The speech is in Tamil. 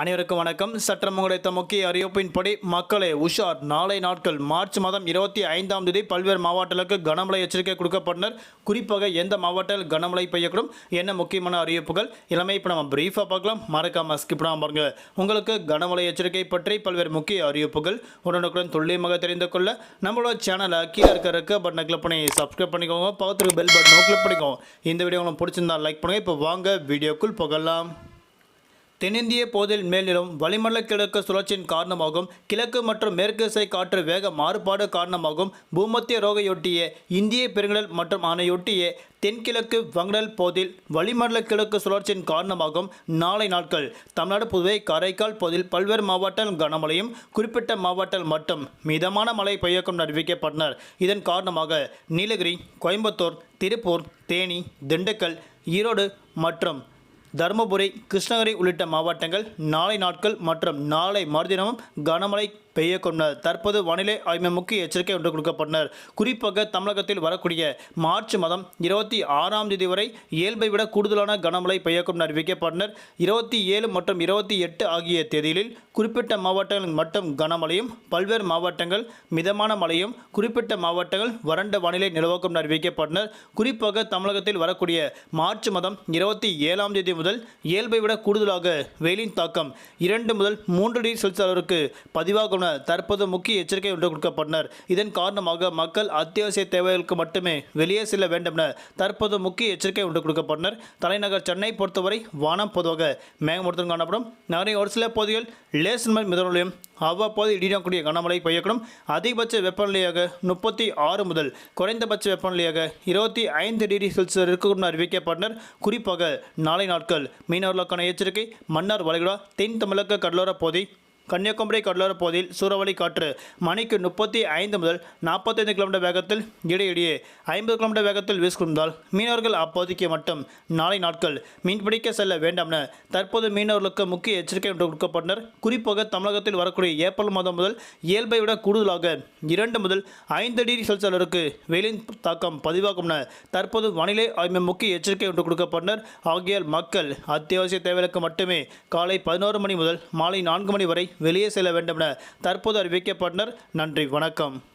அனைவருக்கும் வணக்கம். சற்றம் கிடைத்த முக்கிய அறிவிப்பின்படி மக்களே உஷார் நாளை நாட்கள் மார்ச் மாதம் இருபத்தி ஐந்தாம் தேதி பல்வேறு மாவட்டங்களுக்கு கனமழை எச்சரிக்கை கொடுக்கப்பட்டனர். குறிப்பாக எந்த மாவட்டத்தில் கனமழை பெய்யக்கூடும் என்ன முக்கியமான அறிவிப்புகள் எல்லாமே இப்போ நம்ம பிரீஃபாக பார்க்கலாம். மறக்காம ஸ்கிப் பண்ணாம பாருங்க. உங்களுக்கு கனமழை எச்சரிக்கை பற்றி பல்வேறு முக்கிய அறிவிப்புகள் உடனுக்குடன் துல்லியமாக தெரிந்து கொள்ள நம்மளோட சேனலை கீழே இருக்க இருக்க பட்டனை கிளிக் பண்ணி சப்ஸ்கிரைப் பண்ணிக்கோங்க. பக்கத்துக்கு பெல் பட்டனும் கிளிக் பண்ணிக்கோங்க. இந்த வீடியோ உங்களுக்கு பிடிச்சிருந்தா லைக் பண்ணுங்கள் இப்போ வாங்க வீடியோக்குள் போகலாம். தென்னிந்திய போதில் மேலிலும் வளிமண்டல கிழக்கு சுழற்சியின் காரணமாகவும் கிழக்கு மற்றும் மேற்கு திசை காற்று வேக மாறுபாடு காரணமாகவும் பூமத்திய ரோகையொட்டிய இந்திய பெருங்கடல் மற்றும் அணையொட்டிய தென்கிழக்கு வங்கடல் போதில் வளிமண்டல கிழக்கு சுழற்சியின் காரணமாகவும் நாளை நாட்கள் தமிழ்நாடு புதுவை காரைக்கால் பகுதியில் பல்வேறு மாவட்டங்கள் கனமழையும் குறிப்பிட்ட மாவட்டங்கள் மட்டும் மிதமான மழை பெய்யக்கும் அறிவிக்கப்பட்டனர். இதன் காரணமாக நீலகிரி கோயம்புத்தூர் திருப்பூர் தேனி திண்டுக்கல் ஈரோடு மற்றும் தருமபுரி கிருஷ்ணகிரி உள்ளிட்ட மாவட்டங்கள் நாளை நாட்கள் மற்றும் நாளை மறுதினமும் கனமழை பெய்யக்கொண்டனர் தற்போது வானிலை ஆய்வு முக்கிய எச்சரிக்கை ஒன்று கொடுக்கப்பட்டனர். குறிப்பாக தமிழகத்தில் வரக்கூடிய மார்ச் மாதம் இருபத்தி ஆறாம் தேதி வரை இயல்பை விட கூடுதலான கனமழை பெய்யக்கும் அறிவிக்கப்பட்டனர். இருபத்தி ஏழு மற்றும் இருபத்தி எட்டு ஆகிய தேதிகளில் குறிப்பிட்ட மாவட்டங்கள் மட்டும் கனமழையும் பல்வேறு மாவட்டங்கள் மிதமான மழையும் குறிப்பிட்ட மாவட்டங்கள் வறண்ட வானிலை நிலவக்கும் அறிவிக்கப்பட்டனர். குறிப்பாக தமிழகத்தில் வரக்கூடிய மார்ச் மாதம் இருபத்தி ஏழாம் தேதி முதல் இயல்பை விட கூடுதலாக வெயிலின் தாக்கம் இரண்டு முதல் மூன்று டிகிரி செல்சியஸ் அளவிற்கு பதிவாகும் என தற்போது முக்கிய எச்சரிக்கை ஒன்று கொடுக்கப்பட்டனர். இதன் காரணமாக மக்கள் அத்தியாவசிய தேவைகளுக்கு மட்டுமே வெளியே செல்ல வேண்டும் என தற்போது முக்கிய எச்சரிக்கை ஒன்று கொடுக்கப்பட்டனர். தலைநகர் சென்னை பொறுத்தவரை வானம் பொதுவாக மேகமூட்டத்துடன் காணப்படும். நகரின் ஒரு சில பகுதிகள் லேசன் மிதமலையும் அவ்வப்போது இடியக்கூடிய கனமழை பெய்யக்கூடும். அதிகபட்ச வெப்பநிலையாக முப்பத்தி ஆறு முதல் குறைந்தபட்ச வெப்பநிலையாக இருபத்தி ஐந்து டிகிரி செல்சியஸ் இருக்கக்கூடும் அறிவிக்கப்பட்டனர். குறிப்பாக நாளை நாட்கள் மீனவர்களுக்கான எச்சரிக்கை மன்னார் வளைகுடா தென் தமிழக கடலோர பகுதி கன்னியாகுமரி கடலோர பகுதியில் சூறாவளி காற்று மணிக்கு முப்பத்தி ஐந்து முதல் நாற்பத்தைந்து கிலோமீட்டர் வேகத்தில் இடையிடையே ஐம்பது கிலோமீட்டர் வேகத்தில் வீசுகின்றால் மீனவர்கள் அப்பகுதிக்கு மட்டும் நாளை நாட்கள் மீன்பிடிக்க செல்ல வேண்டாம் என தற்போது மீனவர்களுக்கு முக்கிய எச்சரிக்கை ஒன்று கொடுக்கப்பட்டனர். குறிப்பாக தமிழகத்தில் வரக்கூடிய ஏப்ரல் மாதம் முதல் இயல்பை விட கூடுதலாக இரண்டு முதல் ஐந்து டிகிரி செல்சியஸ் அளவிற்கு வெயிலின் தாக்கம் பதிவாகும் என தற்போது வானிலை ஆய்வு முக்கிய எச்சரிக்கை ஒன்று கொடுக்கப்பட்டனர். ஆகியால் மக்கள் அத்தியாவசிய தேவைகளுக்கு மட்டுமே காலை பதினோரு மணி முதல் மாலை நான்கு மணி வரை வெளியே செல்ல வேண்டும் என தற்போது அறிவிக்கப்பட்டனர். நன்றி வணக்கம்.